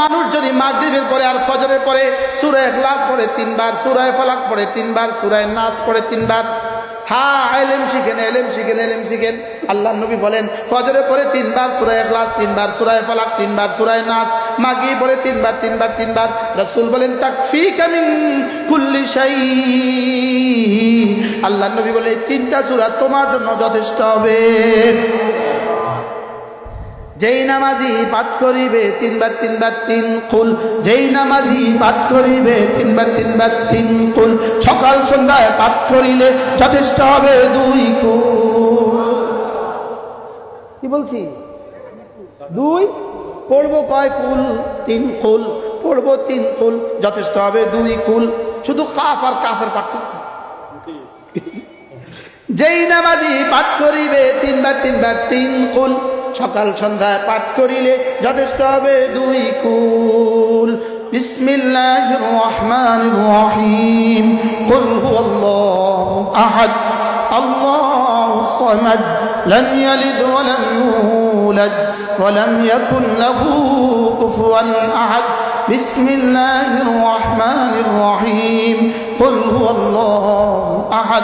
মানুষ যদি মাগরিবের পরে আর ফজরের পরে সুরায় গ্লাস পড়ে তিনবার সুরায় ফলাক পড়ে তিনবার সুরায় নাচ পড়ে তিনবার। হ্যাঁ এলেম শিখেন এলেম শিখেন এলেম শিখেন। আল্লাহ নবী বলেন, ফজরের পরে তিনবার সুরায় গ্লাস তিনবার সুরায় ফলাক, তিনবার সুরায় নাচ মাগি পরে তিনবার তিনবার তিনবার। রসুল বলেন তাক ফি কামিং কুল্লি শাই আল্লাহ নবী বলে তিনটা সুরা তোমার জন্য যথেষ্ট হবে। যেই নামাজি পাঠ করিবে তিনবার তিনবার তিন কুল, যেই নামাজি পাঠ করিবে তিনবার তিনবার তিন কুল, সকাল সন্ধ্যায় পাঠ করিলে যথেষ্ট হবে দুই কুল। কি বলছি? দুই? পড়ব কয় কুল? তিন কুল। পড়ব তিন কুল, যথেষ্ট হবে দুই কুল। শুধু কাফ আর কাফের পার্থক্য। যেই নামাজি পাঠ করিবে তিনবার তিনবার তিন কুল সকাল সন্ধ্যায় পাঠ করিলে যথেষ্ট হবে দুই কুল বিসমিল্লাহ রহমান রহিম قل هو الله أحد الله الصمد لم يلد ولم يولد ولم يكن له كفوا أحد بسم الله الرحمن الرحيم قل هو الله أحد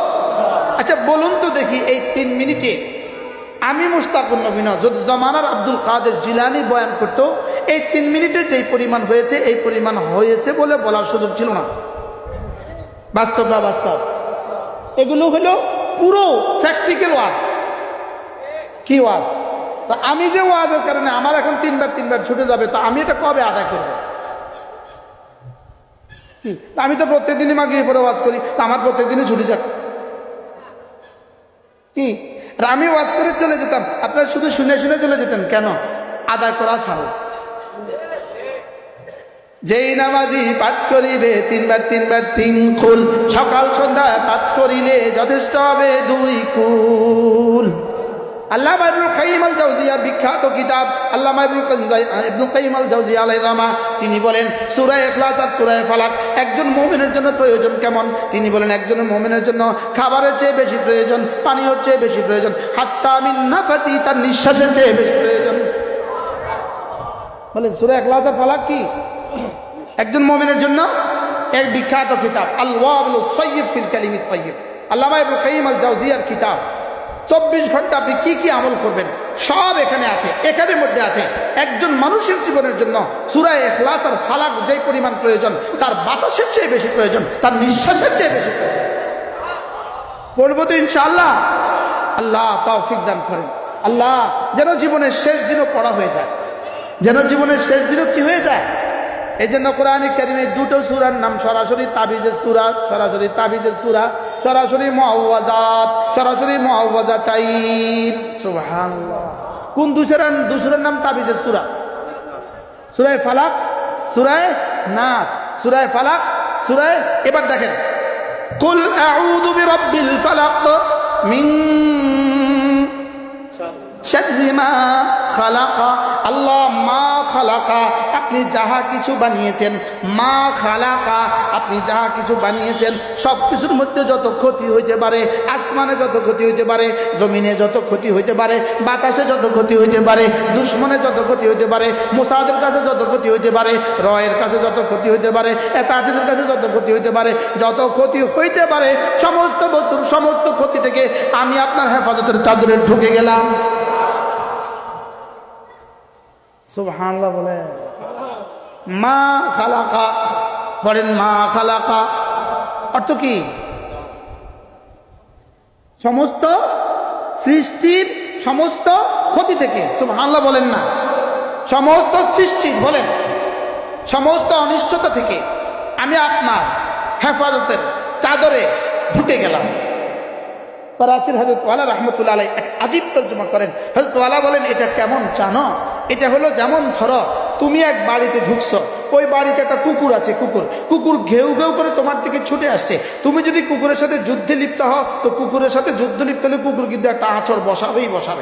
আচ্ছা বলুন তো দেখি এই তিন মিনিটে আমি মুস্তাকুর নবীন যদি জমানার আব্দুল কাদের জিলানি বয়ান করতো, এই তিন মিনিটে যেই পরিমাণ হয়েছে, এই পরিমাণ হয়েছে বলে বলার সুযোগ ছিল না। বাস্তব না বাস্তব? এগুলো হলো পুরো প্র্যাকটিক্যাল ওয়াজ কি ওয়াজ তা আমি যে ওয়াজের কারণে আমার এখন তিনবার তিনবার ছুটে যাবে, তা আমি এটা কবে আদায় করব? আমি তো প্রত্যেকদিনই মাগিয়ে পরে ওয়াজ করি, তা আমার প্রত্যেকদিনই ছুটে যাক কি? আর আমি ওয়াজ করে চলে যেতাম। আপনারা শুধু শুনে শুনে চলে যেতেন। কেন? আদায় করা ছাড়ো। যেই নামাজি পাঠ করিবে, তিনবার তিনবার তিন কুল সকাল সন্ধ্যা পাঠ করিলে যথেষ্ট হবে দুই কুল আল্লাহ ইবনুল কাইয়িম আল জাওজিয়া বিখ্যাত কিতাব। আল্লাহ ইবনুল ইবনুল কাইয়িম আল জাওজিয়া আলাইহিস তিনি বলেন, সূরা ইখলাস আর সূরা ফালাক, একজন মুমিনের জন্য প্রয়োজন কেমন? তিনি বলেন, একজন মুমিনের জন্য খাবারের চেয়ে বেশি প্রয়োজন, পানীয়র চেয়ে বেশি প্রয়োজন, হাত্তা মিন নাফাসি, তার নিঃশ্বাসের চেয়ে বেশি প্রয়োজন। বলেন, সূরা ইখলাস আর ফালাক কি? একজন মুমিনের জন্য এক বিখ্যাত কিতাব আল ওয়াবুল সাইয়্যিব ফিল কালিমিত তাইয়্যিব আল্লামা ইবনুল কাইয়িম আল জাওজিয়ার কিতাব। চব্বিশ ঘণ্টা আপনি কি কি আমল করবেন? সব এখানে আছে এখানের মধ্যে আছে। একজন মানুষের জীবনের জন্য সুরায় এখলাস আর ফালাক যে পরিমাণ প্রয়োজন, তার বাতাসের চেয়ে বেশি প্রয়োজন, তার নিঃশ্বাসের চেয়ে বেশি প্রয়োজন। পড়ব তো ইনশাআল্লাহ। আল্লাহ তৌফিক দান করেন। আল্লাহ, যেন জীবনের শেষ দিনও পড়া হয়ে যায়। যেন জীবনের শেষ দিনও কি হয়ে যায়? এই জন্য কোরআন কারিমে দুটো সুরার নাম সরাসরি তাবিজের সুরা, সরাসরি তাবিজের সুরা, সরাসরি মহাওয়াজাত সরাসরি সুবহানাল্লাহ। কোন দুসরার দুসরার নাম তাবিজের সুরা? সুরায় ফালাক, সুরায় নাচ, সুরায় ফালাক, সুরায় এবার দেখেন। কুল আউযু বিরাব্বিল ফালাক মিন শাররি মা খালাকা। আল্লাহ মা খালাকা, আপনি যাহা কিছু বানিয়েছেন, মা খালাকা, আপনি যাহা কিছু বানিয়েছেন, সব কিছুর মধ্যে যত ক্ষতি হইতে পারে, আসমানে যত ক্ষতি হইতে পারে, জমিনে যত ক্ষতি হইতে পারে, বাতাসে যত ক্ষতি হইতে পারে, দুশ্মনে যত ক্ষতি হইতে পারে, মোসাদের কাছে যত ক্ষতি হইতে পারে, রয়ের কাছে যত ক্ষতি হইতে পারে, এতাজিদের কাছে যত ক্ষতি হইতে পারে, যত ক্ষতি হইতে পারে, সমস্ত বস্তুর সমস্ত ক্ষতি থেকে আমি আপনার হেফাজতের চাদরে ঢুকে গেলাম। সুবহানাল্লাহ বলে মা খালাকা, বলেন মা খালাকা। অর্থ কি? সমস্ত সৃষ্টির সমস্ত ক্ষতি থেকে, সুবহানাল্লাহ বলেন না। সমস্ত সৃষ্টির, বলেন, সমস্ত অনিষ্টতা থেকে আমি আপনার হেফাজতের চাদরে ঢুকে গেলাম। করাচির হজরত ওয়ালা রহমতুল্লাহ এক আজীব তর্জমা করেন। হজরত বলেন, এটা কেমন জানো? এটা হলো যেমন ধরো, তুমি এক বাড়িতে ঢুকছো, ওই বাড়িতে একটা কুকুর আছে, কুকুর। কুকুর ঘেউ ঘেউ করে তোমার দিকে ছুটে আসছে। তুমি যদি কুকুরের সাথে যুদ্ধে লিপ্ত হও, তো কুকুরের সাথে যুদ্ধ লিপ্ত হলে কুকুর কিন্তু একটা আঁচড় বসাবেই বসাবে।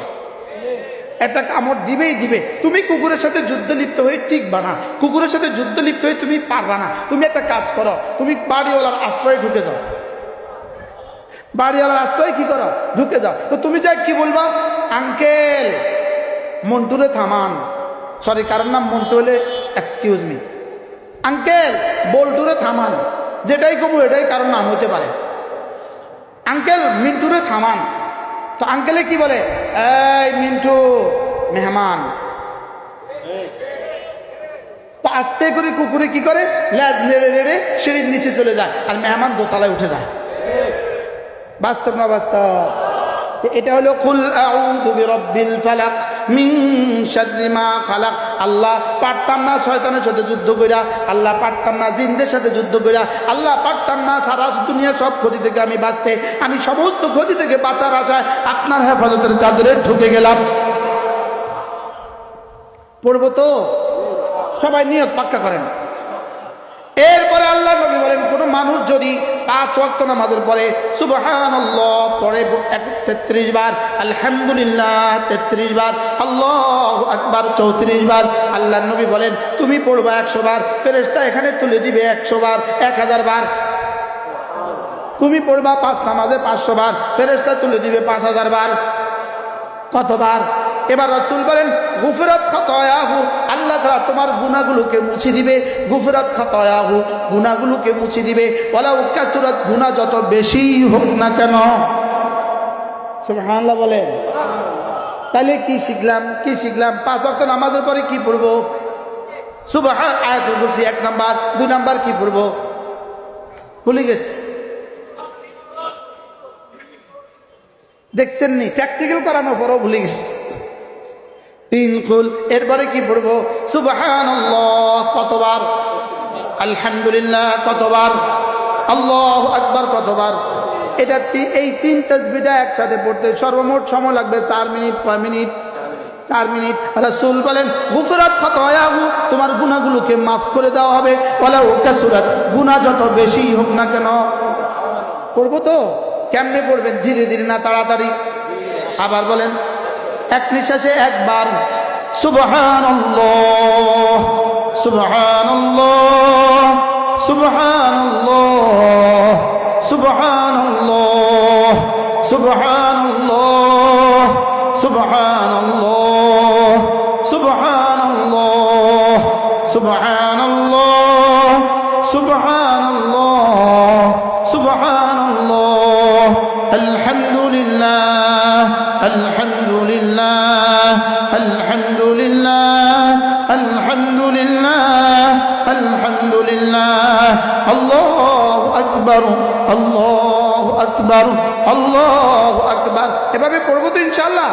একটা কামড় দিবেই দিবে। তুমি কুকুরের সাথে যুদ্ধ লিপ্ত হয়ে টিকবা না। কুকুরের সাথে যুদ্ধ লিপ্ত হয়ে তুমি পারবা না। তুমি একটা কাজ করো, তুমি বাড়িওয়ালার আশ্রয়ে ঢুকে যাও। বাড়িওয়ালার আশ্রয় কি করো? ঢুকে যাও। তো তুমি যাই কি বলবা? আঙ্কেল মন্টুরে থামান। সরি কারোর নাম মন্টু হলে এক্সকিউজ মি আঙ্কেল, বল্টুরে থামান। যেটাই কমু, এটাই কারোর নাম হতে পারে। আঙ্কেল, মিন্টুরে থামান। তো আঙ্কেলে কি বলে? এই মিন্টু, মেহমান। আস্তে করে কুকুরে কি করে? ল্যাজ নেড়ে নেড়ে সিঁড়ির নিচে চলে যায়। আর মেহমান দোতলায় উঠে যায়। বাস্তব না বাস্তব? এটা হলো কুল আউযু বিরাব্বিল ফালাক মিন শাররি মা খালাক। আল্লাহ পারতাম না শয়তানের সাথে যুদ্ধ কইরা, আল্লাহ পারতাম না জিনদের সাথে যুদ্ধ কইরা, আল্লাহ পারতাম না সারা দুনিয়া সব ক্ষতি থেকে আমি বাঁচতে, আমি সমস্ত ক্ষতি থেকে বাঁচার আশায় আপনার হেফাজতের চাদরে ঢুকে গেলাম। পড়ব তো? সবাই নিয়ত পাক্কা করেন। এরপরে আল্লাহ নবী বলেন, কোনো মানুষ যদি পাঁচ ওয়াক্ত নামাজের পরে সুবহান পরে তেত্রিশ বার, আলহামদুলিল্লাহ, তেত্রিশ বার, আল্লাহ আকবার, চৌত্রিশ বার। আল্লাহ নবী বলেন, তুমি পড়বা একশো বার ফেরেস্তা এখানে তুলে দিবে একশো বার, এক হাজার বার। তুমি পড়বা পাঁচ নামাজে পাঁচশো বার ফেরেস্তা তুলে দিবে পাঁচ হাজার বার। কতবার? এবার রসুল বলেন, গুফরাত খাতয়াহু, আল্লাহ তাআলা তোমার গুনাহগুলোকে মুছে দিবে। গুফরাত খাতয়াহু, গুনাহগুলোকে মুছে দিবে। ওয়ালা উকাসুরাত গুনাহ যত বেশি হোক না কেন। সুবহানাল্লাহ বলেন। তাহলে কি শিখলাম? কি শিখলাম? পাঁচ ওয়াক্ত নামাজের পরে কি পড়ব? সুবহান, আয়াতুল কুরসি এক নাম্বার, দুই নাম্বার কি পড়ব? ভুলে গেছি। দেখছেন নি? প্র্যাকটিক্যাল করানোর পরও ভুলে গেছি। তিন কুল। এরপরে কি পড়ব? সুবহান কতবার? আলহামদুলিল্লাহ, কতবার? আল্লাহ আকবার, কতবার? এটা এই তিন তসবিটা একসাথে পড়তে সর্বমোট সময় লাগবে চার মিনিট, পাঁচ মিনিট, চার মিনিট। রাসূল বলেন, গুফরাত খাতায়াহু তোমার গুনাহগুলোকে মাফ করে দেওয়া হবে। ওয়ালা উকাসুরাত গুনাহ যত বেশি হোক না কেন। পড়ব তো? কেমনে পড়বেন? ধীরে ধীরে না তাড়াতাড়ি? আবার বলেন এক নিঃশ্বাসে একবার সুবহান সুবহান সুবহান সুবহান সুবহান سبحان الله سبحان الله سبحان الله سبحان الله سبحان الله الحمد لله الحمد আকবার আল্লাহ আকবর আল্লাহ আকবর। এভাবে পড়ব তো ইনশাআল্লাহ।